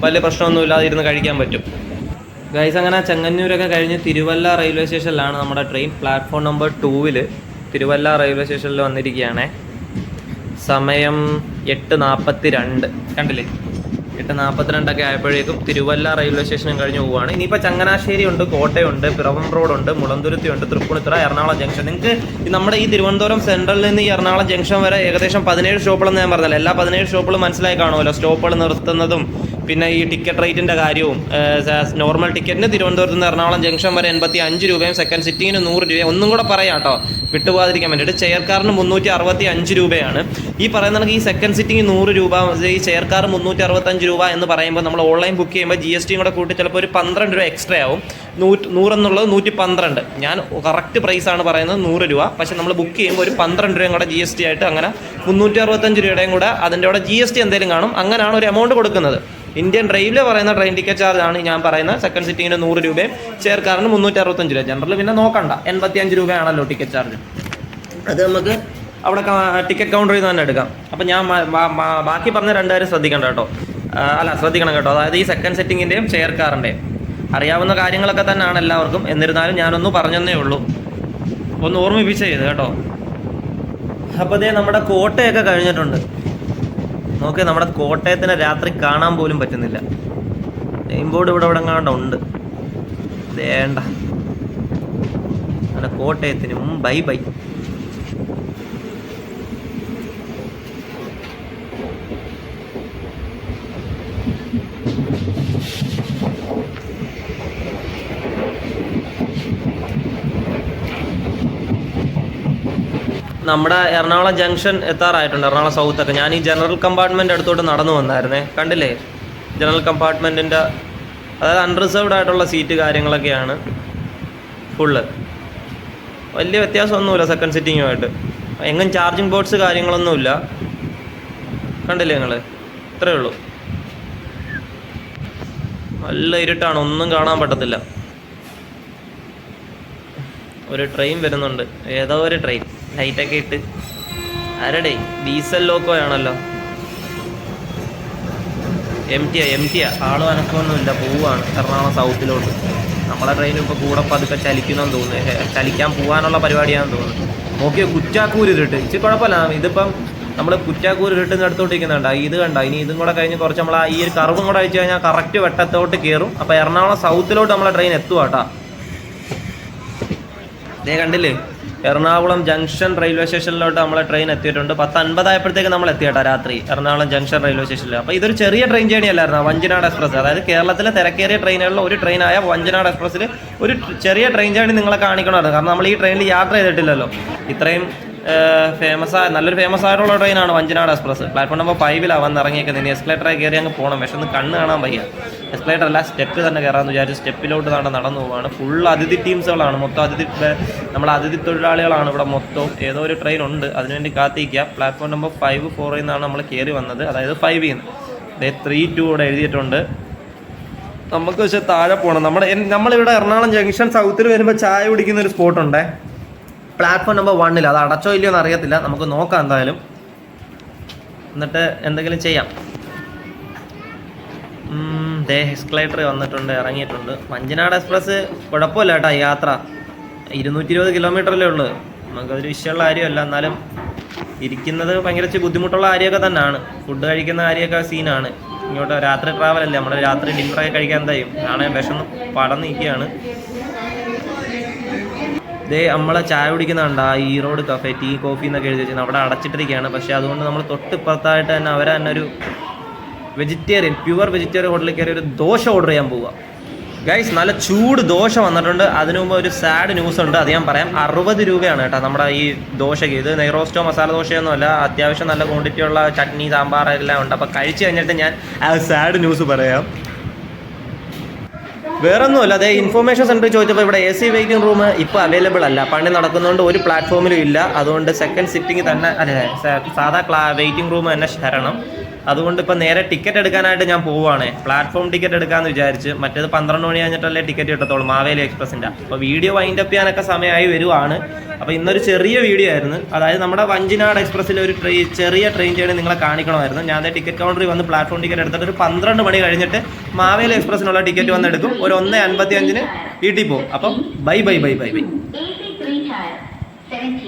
വലിയ പ്രശ്നമൊന്നും ഇല്ലാതെ ഇരുന്ന് കഴിക്കാൻ പറ്റും. ഗൈസ് അങ്ങനെ ചെങ്ങന്നൂരൊക്കെ കഴിഞ്ഞ് തിരുവല്ല റെയിൽവേ സ്റ്റേഷനിലാണ് നമ്മുടെ ട്രെയിൻ പ്ലാറ്റ്ഫോം നമ്പർ ടൂവിൽ തിരുവല്ല റെയിൽവേ സ്റ്റേഷനിൽ വന്നിരിക്കുകയാണേ. സമയം എട്ട് നാൽപ്പത്തി രണ്ട് കണ്ടില്ലേ? എട്ട് നാൽപ്പത്തിരണ്ടൊക്കെ ആയപ്പോഴേക്കും തിരുവല്ല റെയിൽവേ സ്റ്റേഷനും കഴിഞ്ഞ് പോവുകയാണ് ഇനിയിപ്പോൾ ചങ്ങനാശ്ശേരി ഉണ്ട് കോട്ടയുണ്ട് പിറവം റോഡുണ്ട് മുളന്തുരുത്തി ഉണ്ട് തൃപ്പൂണിത്തുറ എറണാകുളം ജംഗ്ഷൻ നിങ്ങൾക്ക് നമ്മുടെ ഈ തിരുവനന്തപുരം സെൻട്രലിൽ നിന്ന് ഈ എറണാകുളം ജംഗ്ഷൻ വരെ ഏകദേശം പതിനേഴ് സ്റ്റോപ്പുകളെന്ന് ഞാൻ പറഞ്ഞല്ലോ. എല്ലാ പതിനേഴ് സ്റ്റോപ്പുകളും മനസ്സിലായി കാണുമല്ലോ. സ്റ്റോപ്പുകൾ നിർത്തുന്നതും പിന്നെ ഈ ടിക്കറ്റ് റേറ്റിന്റെ കാര്യവും നോർമൽ ടിക്കറ്റിന് തിരുവനന്തപുരത്ത് നിന്ന് എറണാകുളം ജംഗ്ഷൻ വരെ എൺപത്തി അഞ്ച് രൂപയും സെക്കൻഡ് സിറ്റിങ്ങിന് നൂറ് രൂപയും ഒന്നും കൂടെ പറയാം കേട്ടോ. വിട്ടുപോകാതിരിക്കാൻ വേണ്ടിയിട്ട് ചെയർക്കാറിന് മുന്നൂറ്റി അറുപത്തി അഞ്ച് രൂപയാണ്. ഈ പറയുന്ന കണക്ക് ഈ സെക്കൻഡ് സിറ്റിംഗ് നൂറ് രൂപ ഈ ചെയർക്കാർ മുന്നൂറ്റി അറുപത്തഞ്ച് രൂപ എന്ന് പറയുമ്പോൾ നമ്മൾ ഓൺലൈൻ ബുക്ക് ചെയ്യുമ്പോൾ ജി എസ് ടിയും കൂടെ കൂട്ടി ചിലപ്പോൾ ഒരു പന്ത്രണ്ട് രൂപ എക്സ്ട്രാ ആവും. നൂറ്റ് നൂറെന്നുള്ളത് നൂറ്റി പന്ത്രണ്ട് ഞാൻ കറക്റ്റ് പ്രൈസാണ് പറയുന്നത് നൂറ് രൂപ. പക്ഷെ നമ്മൾ ബുക്ക് ചെയ്യുമ്പോൾ ഒരു പന്ത്രണ്ട് രൂപയും കൂടെ ജി എസ് ടി ആയിട്ട് അങ്ങനെ മുന്നൂറ്റി അറുപത്തഞ്ച് രൂപയുടെയും കൂടെ അതിന്റെ കൂടെ ജി എസ് ടി എന്തെങ്കിലും കാണും. അങ്ങനെയാണ് ഒരു എമൗണ്ട് കൊടുക്കുന്നത്. ഇന്ത്യൻ റെയിൽവേ പറയുന്ന ട്രെയിൻ ടിക്കറ്റ് ചാർജ് ആണ് ഞാൻ പറയുന്നത്. സെക്കൻഡ് സിറ്റിങ്ങിന് നൂറ് രൂപയും ചെയർക്കാറിന് മുന്നൂറ്റി അറുപത്തഞ്ച് രൂപ ജനറൽ പിന്നെ നോക്കണ്ട. എൺപത്തി അഞ്ച് രൂപയാണല്ലോ ടിക്കറ്റ് ചാർജ് അത് നമുക്ക് അവിടെ ടിക്കറ്റ് കൗണ്ടറിൽ നിന്ന് തന്നെ എടുക്കാം. അപ്പം ഞാൻ ബാക്കി പറഞ്ഞ രണ്ടുപേരും ശ്രദ്ധിക്കണ്ട കേട്ടോ. അല്ല ശ്രദ്ധിക്കണം കേട്ടോ. അതായത് ഈ സെക്കൻഡ് സെറ്റിങ്ങിന്റെയും ചെയർ കാറിന്റെയും അറിയാവുന്ന കാര്യങ്ങളൊക്കെ തന്നെയാണ് എല്ലാവർക്കും. എന്നിരുന്നാലും ഞാനൊന്ന് പറഞ്ഞതേ ഉള്ളൂ. ഒന്ന് ഓർമ്മിപ്പിച്ച് ചെയ്ത് കേട്ടോ. അപ്പോൾ ഇതേ നമ്മുടെ കോട്ടയൊക്കെ കഴിഞ്ഞിട്ടുണ്ട്. നോക്ക് നമ്മുടെ കോട്ടയത്തിനെ രാത്രി കാണാൻ പോലും പറ്റുന്നില്ല. നെയിം ബോർഡ് ഇവിടെ ഇവിടെ എങ്ങാണ്ട് ഉണ്ട് വേണ്ട കോട്ടയത്തിനും. Bye bye. നമ്മുടെ എറണാകുളം ജംഗ്ഷൻ എത്താറായിട്ടുണ്ട് എറണാകുളം സൗത്ത് ഒക്കെ ഞാൻ ഈ ജനറൽ കമ്പാർട്ട്മെന്റ് അടുത്തോട്ട് നടന്നു വന്നായിരുന്നേ. കണ്ടില്ലേ? ജനറൽ കമ്പാർട്ട്മെന്റിന്റെ അതായത് അൺറിസർവ്ഡ് ആയിട്ടുള്ള സീറ്റ് കാര്യങ്ങളൊക്കെയാണ് ഫുള്ള്. വലിയ വ്യത്യാസമൊന്നുമില്ല സെക്കൻഡ് സിറ്റിങ്ങുമായിട്ട് എങ്ങും ചാർജിങ് ബോർഡ്സ് കാര്യങ്ങളൊന്നുമില്ല. കണ്ടില്ലേ നിങ്ങൾ ഇത്രയേ ഉള്ളൂ. നല്ല ഇരുട്ടാണ് ഒന്നും കാണാൻ പറ്റത്തില്ല. ഒരു ട്രെയിൻ വരുന്നുണ്ട്. ഏതോ ഒരു ട്രെയിൻ ലൈറ്റൊക്കെ ഇട്ട്. ആരടേ ഡീസൽ ലോക്കോ ആണല്ലോ. എം ടിയാ എം ടിയാ ആൾ അനക്കമൊന്നുമില്ല പോവാണ്. എറണാകുളം സൗത്തിലോട്ട് നമ്മളെ ട്രെയിൻ ഇപ്പോൾ കൂടെ പതുക്കെ ചലിക്കുന്നെന്ന് തോന്നുന്നു. ചലിക്കാൻ പോകാനുള്ള പരിപാടിയാണെന്ന് തോന്നുന്നു. നോക്കിയ കുറ്റാക്കൂർ ഇരുട്ട്. ഇച്ചിരി കുഴപ്പമില്ല. ഇതിപ്പം നമ്മൾ കുറ്റാക്കൂർ ഇരുട്ടിന്ന് അടുത്തോട്ട് ഇരിക്കുന്നുണ്ട് ഇത് കണ്ട? ഇനി ഇതും കൂടെ കഴിഞ്ഞ് കുറച്ച് നമ്മൾ ഈ ഒരു കർവും കൂടെ അയച്ചു കഴിഞ്ഞാൽ കറക്റ്റ് വെട്ടത്തോട്ട് കയറും അപ്പോൾ എറണാകുളം സൗത്തിലോട്ട് നമ്മളെ ട്രെയിൻ എത്തുവാട്ടാ ദേ കണ്ടില്ലേ? എറണാകുളം ജംഗ്ഷൻ റെയിൽവേ സ്റ്റേഷനിലോട്ട് നമ്മളെ ട്രെയിൻ എത്തിയിട്ടുണ്ട്. പത്ത് അൻപതായപ്പോഴത്തേക്ക് നമ്മൾ എത്തിയട്ടാ രാത്രി. എറണാകുളം ജംഗ്ഷൻ റെയിൽവേ സ്റ്റേഷനിൽ അപ്പോൾ ഇതൊരു ചെറിയ ട്രെയിൻ ജേണി അല്ലായിരുന്നു? വഞ്ചനാട് എക്സ്പ്രസ് അതായത് കേരളത്തിലെ തിരക്കേറിയ ട്രെയിനുകളിൽ ഒരു ട്രെയിനായ വഞ്ചനാട് എക്സ്പ്രസ്സിൽ ഒരു ചെറിയ ട്രെയിൻ ജേണി നിങ്ങളെ കാണിക്കണമായിരുന്നു. കാരണം നമ്മൾ ഈ ട്രെയിനിൽ യാത്ര ചെയ്തിട്ടില്ലല്ലോ. ഇത്രയും ഫേമസ് ആയ നല്ലൊരു ഫേമസ് ആയിട്ടുള്ള ട്രെയിനാണ് വഞ്ചനാട് എക്സ്പ്രസ് പ്ലാറ്റ്ഫോം നമ്പർ ഫൈവിലാണ് വന്ന് ഇറങ്ങിയേക്കുന്നത് ഇനി എസ്കലേറ്ററായി കയറി അങ്ങ് പോകണം പക്ഷെ ഒന്ന് കണ്ണ് കാണാൻ വയ്യ. എസ്കലേറ്റർ അല്ല സ്റ്റെപ്പ് തന്നെ കയറാമെന്ന് വിചാരിച്ച് സ്റ്റെപ്പിലോട്ട് തന്നെ നടന്നു പോവാണ്. ഫുൾ അതിഥി ടീംസുകളാണ് മൊത്തം അതിഥി നമ്മൾ അതിഥി തൊഴിലാളികളാണ് ഇവിടെ മൊത്തം ഏതോ ഒരു ട്രെയിൻ ഉണ്ട്. അതിനുവേണ്ടി കാത്തിരിക്കുക. പ്ലാറ്റ്ഫോം നമ്പർ ഫൈവ് ഫോറിൽ നിന്നാണ് നമ്മൾ കയറി വന്നത്. അതായത് ഫൈവിൽ നിന്ന് ഡേ ത്രീ ടു ഇവിടെ എഴുതിയിട്ടുണ്ട്. നമുക്ക് പക്ഷെ താഴെ പോകണം നമ്മുടെ നമ്മളിവിടെ എറണാകുളം ജംഗ്ഷൻ സൗത്തിൽ വരുമ്പോൾ ചായ കുടിക്കുന്ന ഒരു സ്പോട്ട് ഉണ്ടേ. പ്ലാറ്റ്ഫോം നമ്പർ വണ്ണിൽ അത് അടച്ചോ ഇല്ലയോ എന്ന് അറിയത്തില്ല. നമുക്ക് നോക്കാം എന്തായാലും. എന്നിട്ട് എന്തെങ്കിലും ചെയ്യാം. ദേ എക്സ്കലേറ്റർ വന്നിട്ടുണ്ട് ഇറങ്ങിയിട്ടുണ്ട്. വഞ്ചനാട് എക്സ്പ്രസ് കുഴപ്പമില്ല കേട്ടോ യാത്ര. ഇരുന്നൂറ്റി ഇരുപത് കിലോമീറ്ററല്ലേ ഉള്ളൂ. നമുക്കതൊരു വിഷയമുള്ള കാര്യമല്ല. എന്നാലും ഇരിക്കുന്നത് ഭയങ്കര ബുദ്ധിമുട്ടുള്ള കാര്യമൊക്കെ തന്നെയാണ്. ഫുഡ് കഴിക്കുന്ന കാര്യമൊക്കെ സീനാണ്. ഇങ്ങോട്ട് രാത്രി ട്രാവൽ അല്ലേ? നമ്മൾ രാത്രി ഡിന്നറൊക്കെ കഴിക്കാൻ എന്തായും? നാണയം വിഷം പടം ദേ നമ്മളെ ചായ കുടിക്കുന്ന കണ്ട ആ ഈ റോഡ് കഫേ ടീ കോഫി എന്നൊക്കെ എഴുതി വെച്ചാൽ അവിടെ അടച്ചിട്ടിരിക്കുകയാണ്. പക്ഷേ അതുകൊണ്ട് നമ്മൾ തൊട്ടിപ്പുറത്തായിട്ട് തന്നെ അവരെ തന്നെ ഒരു വെജിറ്റേറിയൻ പ്യുവർ വെജിറ്റേറിയൻ ഹോട്ടലിൽ കയറി ഒരു ദോശ ഓർഡർ ചെയ്യാൻ പോവുക. ഗൈസ് നല്ല ചൂട് ദോശ വന്നിട്ടുണ്ട്. അതിനു മുമ്പ് ഒരു സാഡ് ന്യൂസ് ഉണ്ട്. അത് ഞാൻ പറയാം. അറുപത് രൂപയാണ് കേട്ടോ നമ്മുടെ ഈ ദോശയ്ക്ക്. ഇത് നെയ്റോസ്റ്റോ മസാല ദോശയൊന്നും അല്ല അത്യാവശ്യം നല്ല ക്വാണ്ടിറ്റിയുള്ള ചട്നി സാമ്പാർ എല്ലാം ഉണ്ട്. അപ്പോൾ കഴിച്ച് കഴിഞ്ഞിട്ട് ഞാൻ ആ സാഡ് ന്യൂസ് പറയാം. വേറൊന്നുമല്ല അതെ ഇൻഫോർമേഷൻ സെന്റർ ചോദിച്ചപ്പോൾ ഇവിടെ എ സി വെയിറ്റിംഗ് റൂം ഇപ്പോൾ അവൈലബിൾ അല്ല. പണി നടക്കുന്നതുകൊണ്ട് ഒരു പ്ലാറ്റ്ഫോമിലും ഇല്ല. അതുകൊണ്ട് സെക്കൻഡ് സിറ്റിംഗ് തന്നെ അതെ സാധാ ക്ലാ വെയിറ്റിംഗ് റൂം തന്നെ ശരണം അതുകൊണ്ട് ഇപ്പം നേരെ ടിക്കറ്റ് എടുക്കാനായിട്ട് ഞാൻ പോവുകയാണ് പ്ലാറ്റ്ഫോം ടിക്കറ്റ് എടുക്കാമെന്ന് വിചാരിച്ച് മറ്റേത് പന്ത്രണ്ട് മണി കഴിഞ്ഞിട്ടല്ലേ ടിക്കറ്റ് കിട്ടത്തുള്ളൂ മാവേലി എക്സ്പ്രസിന്റെ അപ്പോൾ വീഡിയോ വൈൻഡ് അപ്പ് ചെയ്യാനൊക്കെ സമയമായി വരുവാണ്. അപ്പോൾ ഇന്നൊരു ചെറിയ വീഡിയോ ആയിരുന്നു. അതായത് നമ്മുടെ വഞ്ചിനാട് എക്സ്പ്രസ്സിലെ ഒരു ട്രെയിൻ ചെറിയ ട്രെയിൻ ജേണി നിങ്ങളെ കാണിക്കണമായിരുന്നു. ഞാൻ അതേ ടിക്കറ്റ് കൗണ്ടറിൽ വന്ന് പ്ലാറ്റ്ഫോം ടിക്കറ്റ് എടുത്തിട്ട് ഒരു പന്ത്രണ്ട് മണി കഴിഞ്ഞിട്ട് മാവേലി എക്സ്പ്രസ്സിനുള്ള ടിക്കറ്റ് വന്ന് എടുക്കും. ഒരു ഒന്ന് അൻപത്തി അഞ്ചിന് വീട്ടിൽ പോകും. അപ്പം bye bye bye bye bye AC3 tire, 17.